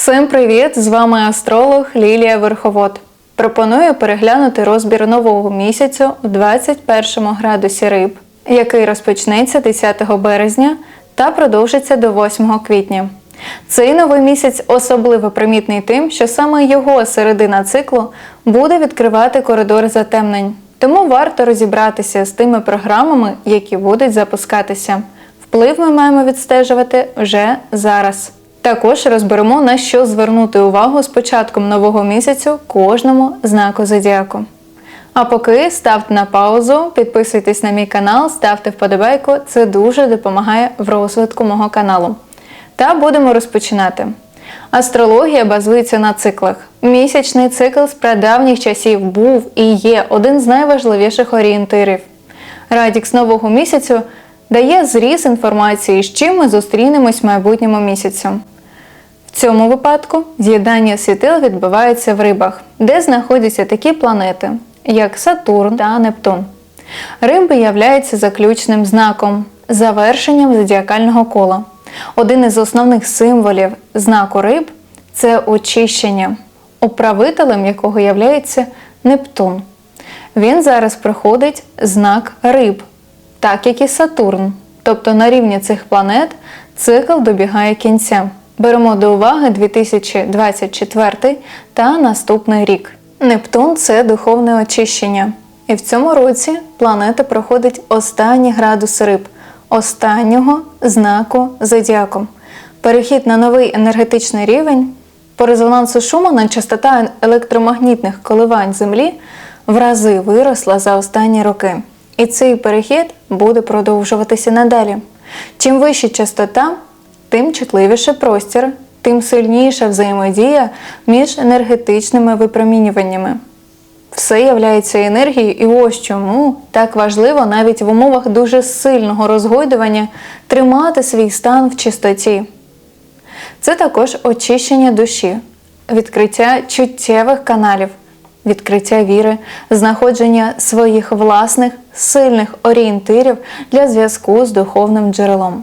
Всім привіт! З вами астролог Лілія Верховод. Пропоную переглянути розбір нового місяцю в 21 градусі риб, який розпочнеться 10 березня та продовжиться до 8 квітня. Цей новий місяць особливо примітний тим, що саме його середина циклу буде відкривати коридор затемнень. Тому варто розібратися з тими програмами, які будуть запускатися. Вплив ми маємо відстежувати вже зараз. Також розберемо на що звернути увагу з початком нового місяцю кожному знаку зодіаку. А поки ставте на паузу, підписуйтесь на мій канал, ставте вподобайку, це дуже допомагає в розвитку мого каналу. Та будемо розпочинати. Астрологія базується на циклах. Місячний цикл з прадавніх часів був і є один з найважливіших орієнтирів. Радікс нового місяцю дає зріз інформації, з чим ми зустрінемось в майбутньому місяцю. В цьому випадку з'єднання світил відбувається в рибах, де знаходяться такі планети, як Сатурн та Нептун. Риби являються заключним знаком, завершенням зодіакального кола. Один із основних символів знаку риб це очищення, управителем якого являється Нептун. Він зараз проходить знак риб, так як і Сатурн. Тобто на рівні цих планет цикл добігає кінця. Беремо до уваги 2024 та наступний рік. Нептун це духовне очищення. І в цьому році планета проходить останній градус риб, останнього знаку зодіаку. Перехід на новий енергетичний рівень по резонансу Шумана частота електромагнітних коливань Землі в рази виросла за останні роки. І цей перехід буде продовжуватися надалі. Чим вища частота, тим чутливіше простір, тим сильніша взаємодія між енергетичними випромінюваннями. Все являється енергією, і ось чому так важливо навіть в умовах дуже сильного розгойдування тримати свій стан в чистоті. Це також очищення душі, відкриття чуттєвих каналів, відкриття віри, знаходження своїх власних сильних орієнтирів для зв'язку з духовним джерелом.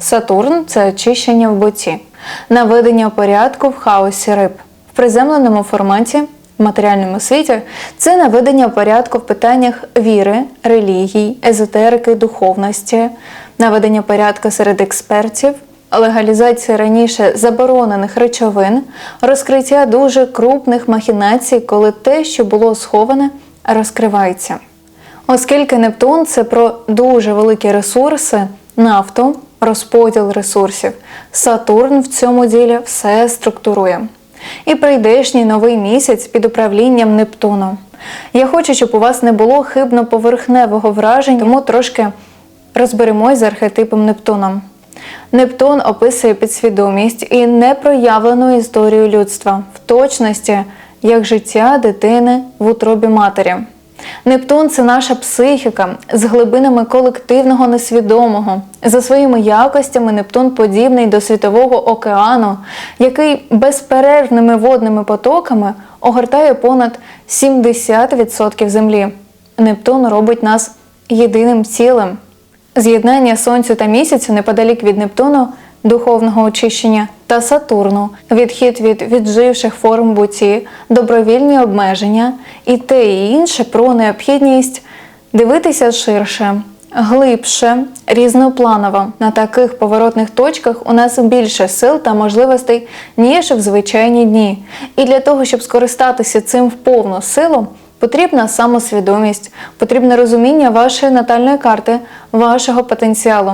Сатурн це очищення в боці, наведення порядку в хаосі риб. В приземленому форматі в матеріальному світі це наведення порядку в питаннях віри, релігій, езотерики, духовності, наведення порядку серед експертів, легалізація раніше заборонених речовин, розкриття дуже крупних махінацій, коли те, що було сховане, розкривається. Оскільки Нептун це про дуже великі ресурси, нафту, розподіл ресурсів, Сатурн в цьому ділі все структурує. І прийдешній новий місяць під управлінням Нептуну. Я хочу, щоб у вас не було хибно-поверхневого враження, тому трошки розберемось з архетипом Нептуном. Нептун описує підсвідомість і непроявлену історію людства в точності як життя дитини в утробі матері. Нептун це наша психіка з глибинами колективного несвідомого. За своїми якостями Нептун подібний до світового океану, який безперервними водними потоками огортає понад 70% землі. Нептун робить нас єдиним цілим. З'єднання Сонцю та місяцю неподалік від Нептуну духовного очищення та Сатурну, відхід від відживших форм буті, добровільні обмеження і те і інше про необхідність дивитися ширше, глибше, різнопланово. На таких поворотних точках у нас більше сил та можливостей, ніж в звичайні дні. І для того, щоб скористатися цим в повну силу. Потрібна самосвідомість, потрібне розуміння вашої натальної карти, вашого потенціалу.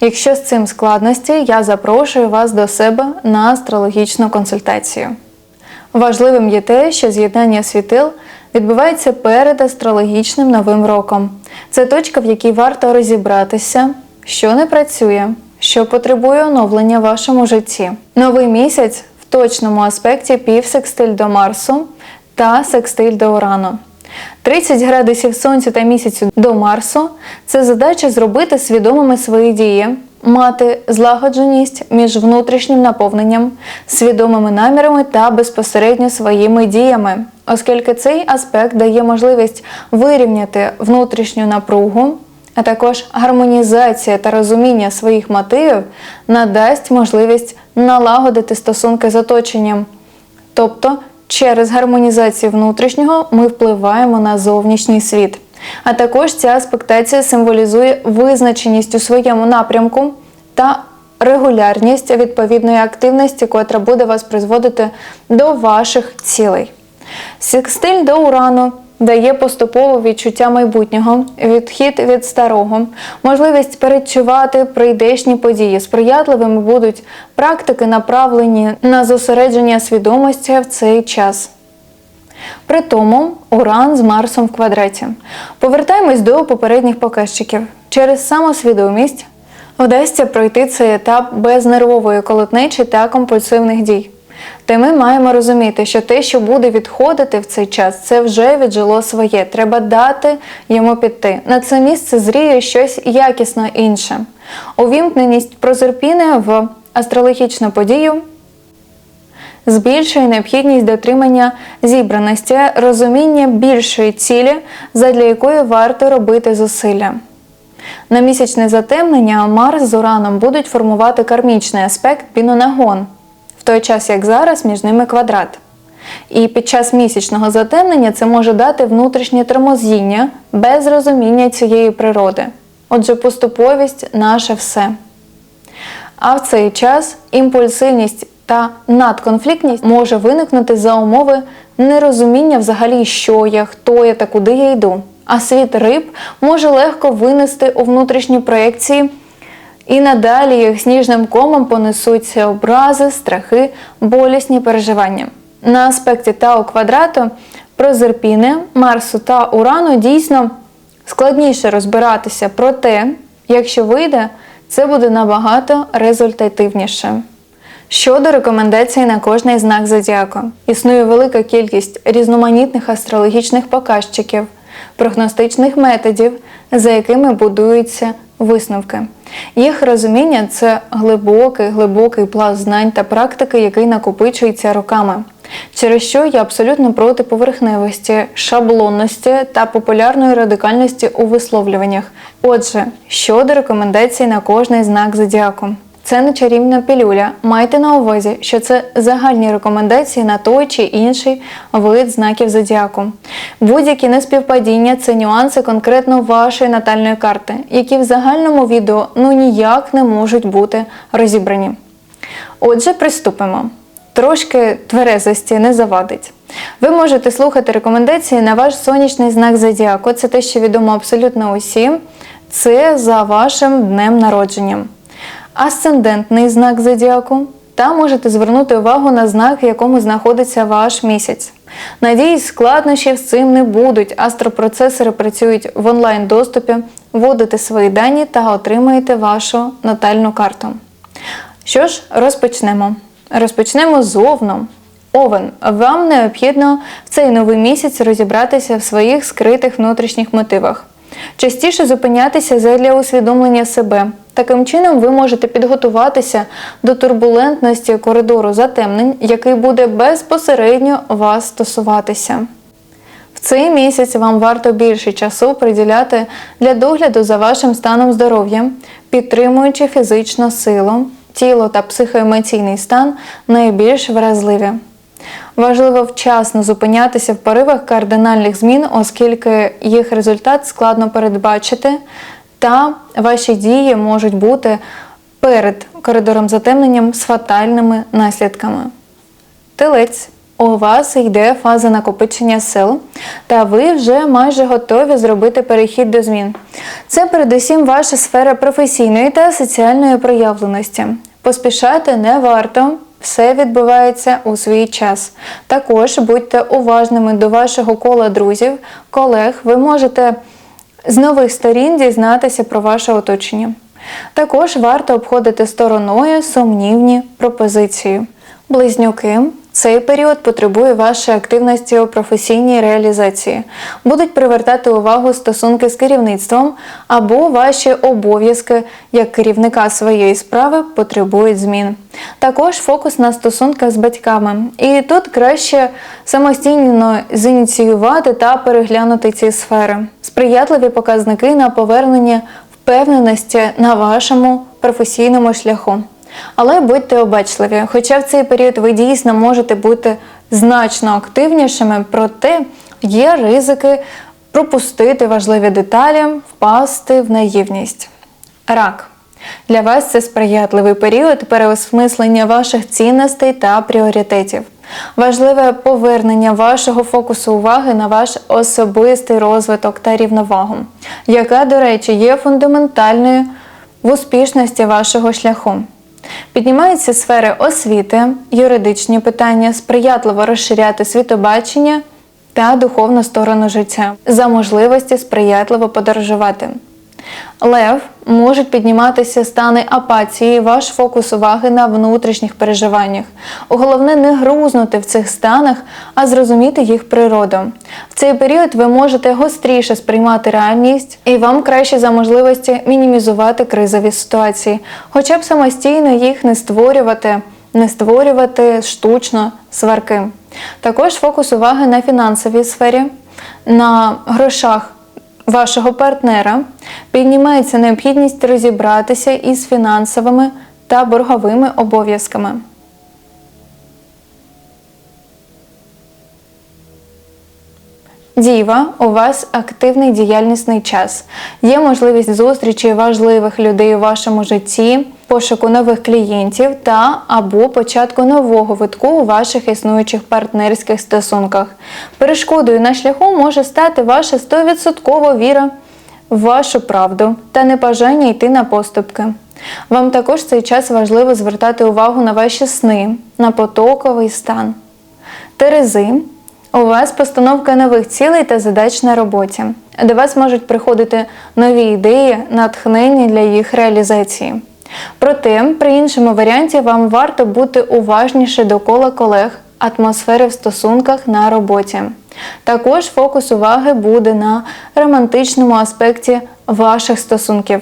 Якщо з цим складності, я запрошую вас до себе на астрологічну консультацію. Важливим є те, що з'єднання світил відбувається перед астрологічним новим роком. Це точка, в якій варто розібратися, що не працює, що потребує оновлення в вашому житті. Новий місяць в точному аспекті півсекстиль до Марсу та секстиль до Урану. 30 градусів Сонця та місяцю до Марсу це задача зробити свідомими свої дії, мати злагодженість між внутрішнім наповненням, свідомими намірами та безпосередньо своїми діями, оскільки цей аспект дає можливість вирівняти внутрішню напругу, а також гармонізація та розуміння своїх мотивів надасть можливість налагодити стосунки з оточенням. Тобто, через гармонізацію внутрішнього ми впливаємо на зовнішній світ. А також ця аспектація символізує визначеність у своєму напрямку та регулярність відповідної активності, котра буде вас призводити до ваших цілей. Секстиль до урану дає поступове відчуття майбутнього, відхід від старого, можливість передчувати прийдешні події. Сприятливими будуть практики, направлені на зосередження свідомості в цей час. При тому Уран з Марсом в квадраті. Повертаємось до попередніх показчиків. Через самосвідомість вдасться пройти цей етап без нервової колотнечі та компульсивних дій. Та ми маємо розуміти, що те, що буде відходити в цей час, це вже віджило своє. Треба дати йому піти. На це місце зріє щось якісно інше. Увімкненість прозерпіни в астрологічну подію збільшує необхідність дотримання зібраності, розуміння більшої цілі, задля якої варто робити зусилля. На місячне затемнення Марс з Ураном будуть формувати кармічний аспект пінонагон, той час як зараз між ними квадрат. І під час місячного затемнення це може дати внутрішнє тормозіння без розуміння цієї природи. Отже, поступовість наше все. А в цей час імпульсивність та надконфліктність може виникнути за умови нерозуміння взагалі, що я, хто я та куди я йду. А світ риб може легко винести у внутрішні проекції, і надалі їх сніжним комом понесуться образи, страхи, болісні переживання. На аспекті Тау квадрату прозерпіни, Марсу та Урану дійсно складніше розбиратися, проте, якщо вийде, це буде набагато результативніше. Щодо рекомендацій на кожний знак зодіаку, існує велика кількість різноманітних астрологічних показчиків, прогностичних методів, за якими будуються висновки. Їх розуміння це глибокий, глибокий пласт знань та практики, який накопичується роками. Через що я абсолютно проти поверхневості, шаблонності та популярної радикальності у висловлюваннях. Отже, щодо рекомендацій на кожний знак зодіаку. Це не чарівна пілюля. Майте на увазі, що це загальні рекомендації на той чи інший вид знаків зодіаку. Будь-які неспівпадіння це нюанси конкретно вашої натальної карти, які в загальному відео ну ніяк не можуть бути розібрані. Отже, приступимо. Трошки тверезості не завадить. Ви можете слухати рекомендації на ваш сонячний знак зодіаку. Це те, що відомо абсолютно усім. Це за вашим днем народженням асцендентний знак зодіаку, та можете звернути увагу на знак, в якому знаходиться ваш місяць. Надіюсь, складнощів з цим не будуть. Астропроцесори працюють в онлайн-доступі, вводите свої дані та отримаєте вашу натальну карту. Що ж, розпочнемо. Розпочнемо з овном. Овен, вам необхідно в цей новий місяць розібратися в своїх скритих внутрішніх мотивах. Частіше зупинятися задля усвідомлення себе. Таким чином, ви можете підготуватися до турбулентності коридору затемнень, який буде безпосередньо вас стосуватися. В цей місяць вам варто більше часу приділяти для догляду за вашим станом здоров'я, підтримуючи фізичну силу, тіло та психоемоційний стан найбільш вразливі. Важливо вчасно зупинятися в поривах кардинальних змін, оскільки їх результат складно передбачити, та ваші дії можуть бути перед коридором затемненням з фатальними наслідками. Телець. У вас йде фаза накопичення сил, та ви вже майже готові зробити перехід до змін. Це передусім ваша сфера професійної та соціальної проявленості. Поспішати не варто, все відбувається у свій час. Також будьте уважними до вашого кола друзів, колег. Ви можете з нових сторін дізнатися про ваше оточення. Також варто обходити стороною сумнівні пропозиції. Близнюки. Цей період потребує вашої активності у професійній реалізації. Будуть привертати увагу стосунки з керівництвом або ваші обов'язки як керівника своєї справи потребують змін. Також фокус на стосунках з батьками. І тут краще самостійно зініціювати та переглянути ці сфери. Сприятливі показники на повернення впевненості на вашому професійному шляху. Але будьте обачливі, хоча в цей період ви дійсно можете бути значно активнішими, проте є ризики пропустити важливі деталі, впасти в наївність. Рак. Для вас це сприятливий період переосмислення ваших цінностей та пріоритетів. Важливе повернення вашого фокусу уваги на ваш особистий розвиток та рівновагу, яка, до речі, є фундаментальною в успішності вашого шляху. Піднімаються сфери освіти, юридичні питання, сприятливо розширяти світобачення та духовну сторону життя за можливості сприятливо подорожувати. Лев можуть підніматися стани апатії, ваш фокус уваги на внутрішніх переживаннях. Головне не грузнути в цих станах, а зрозуміти їх природу. В цей період ви можете гостріше сприймати реальність, і вам краще за можливості мінімізувати кризові ситуації, хоча б самостійно їх не створювати, не створювати штучно сварки. Також фокус уваги на фінансовій сфері, на грошах вашого партнера піднімається необхідність розібратися із фінансовими та борговими обов'язками. Діва, у вас активний діяльнісний час. Є можливість зустрічі важливих людей у вашому житті, пошуку нових клієнтів та або початку нового витку у ваших існуючих партнерських стосунках. Перешкодою на шляху може стати ваша 100% віра в вашу правду та небажання йти на поступки. Вам також цей час важливо звертати увагу на ваші сни, на потоковий стан. Терези. У вас постановка нових цілей та задач на роботі. До вас можуть приходити нові ідеї, натхнення для їх реалізації. Проте, при іншому варіанті вам варто бути уважніше до кола колег, атмосфери в стосунках на роботі. Також фокус уваги буде на романтичному аспекті ваших стосунків.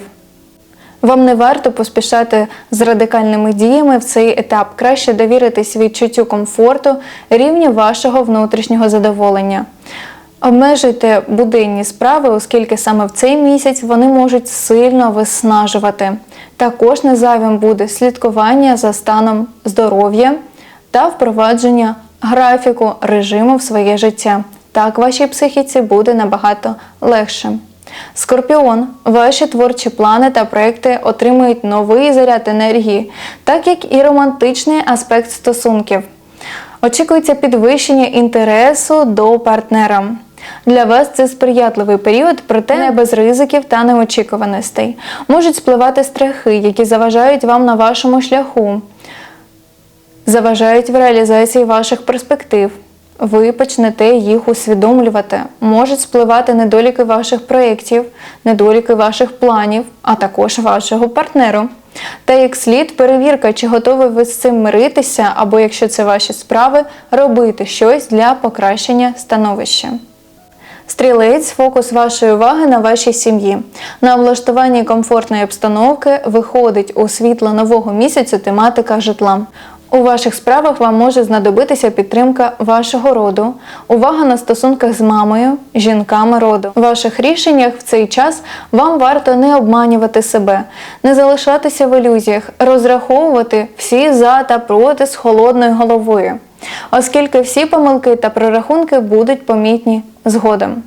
Вам не варто поспішати з радикальними діями в цей етап. Краще довіритись відчуттю комфорту, рівню вашого внутрішнього задоволення. Обмежуйте буденні справи, оскільки саме в цей місяць вони можуть сильно виснажувати. Також незайвим буде слідкування за станом здоров'я та впровадження графіку режиму в своє життя. Так вашій психіці буде набагато легше. Скорпіон, ваші творчі плани та проекти отримують новий заряд енергії, так як і романтичний аспект стосунків. Очікується підвищення інтересу до партнера. Для вас це сприятливий період, проте не без ризиків та неочікуваностей. Можуть спливати страхи, які заважають вам на вашому шляху, заважають в реалізації ваших перспектив. Ви почнете їх усвідомлювати. Можуть спливати недоліки ваших проєктів, недоліки ваших планів, а також вашого партнеру. Та як слід, перевірка, чи готові ви з цим миритися, або якщо це ваші справи, робити щось для покращення становища. Стрілець фокус вашої уваги на вашій сім'ї. На влаштуванні комфортної обстановки виходить у світло нового місяцю тематика житла. У ваших справах вам може знадобитися підтримка вашого роду, увага на стосунках з мамою, жінками роду. В ваших рішеннях в цей час вам варто не обманювати себе, не залишатися в ілюзіях, розраховувати всі за та проти з холодною головою, оскільки всі помилки та прорахунки будуть помітні згодом.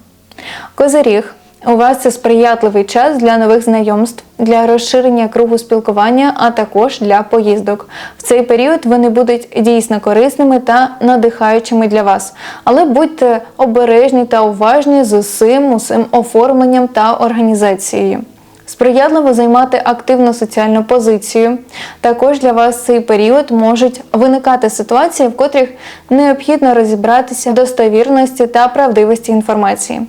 Козиріг. У вас це сприятливий час для нових знайомств, для розширення кругу спілкування, а також для поїздок. В цей період вони будуть дійсно корисними та надихаючими для вас. Але будьте обережні та уважні з усім усім оформленням та організацією. Сприятливо займати активну соціальну позицію. Також для вас цей період можуть виникати ситуації, в котрих необхідно розібратися в достовірності та правдивості інформації.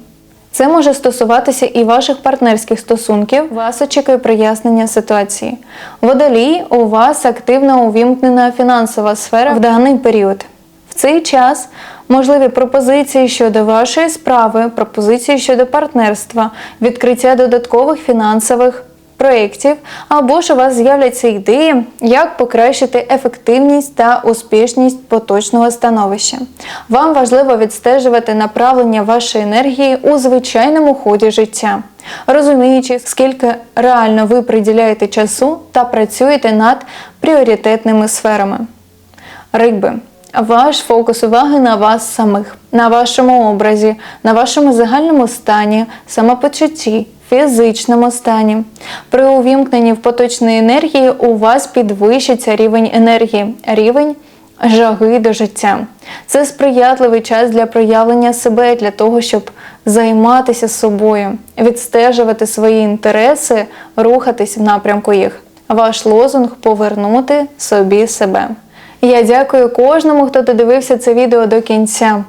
Це може стосуватися і ваших партнерських стосунків. Вас очікує прояснення ситуації. Водолій у вас активно увімкнена фінансова сфера в даний період. В цей час можливі пропозиції щодо вашої справи, пропозиції щодо партнерства, відкриття додаткових фінансових проєктів, або ж у вас з'являться ідеї, як покращити ефективність та успішність поточного становища. Вам важливо відстежувати направлення вашої енергії у звичайному ході життя, розуміючи, скільки реально ви приділяєте часу та працюєте над пріоритетними сферами. Риби. Ваш фокус уваги на вас самих, на вашому образі, на вашому загальному стані, самопочутті, фізичному стані. При увімкненні в поточної енергії у вас підвищиться рівень енергії, рівень жаги до життя. Це сприятливий час для проявлення себе, для того, щоб займатися собою, відстежувати свої інтереси, рухатись в напрямку їх. Ваш лозунг повернути собі себе. Я дякую кожному, хто додивився це відео до кінця.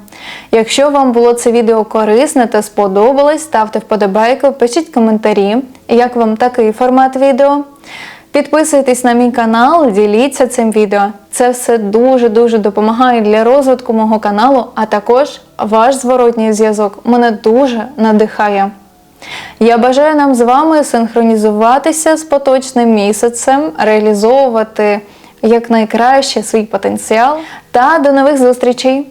Якщо вам було це відео корисне та сподобалось, ставте вподобайку, пишіть коментарі, як вам такий формат відео. Підписуйтесь на мій канал, діліться цим відео. Це все дуже-дуже допомагає для розвитку мого каналу, а також ваш зворотній зв'язок мене дуже надихає. Я бажаю нам з вами синхронізуватися з поточним місяцем, реалізовувати якнайкраще свій потенціал. Та до нових зустрічей!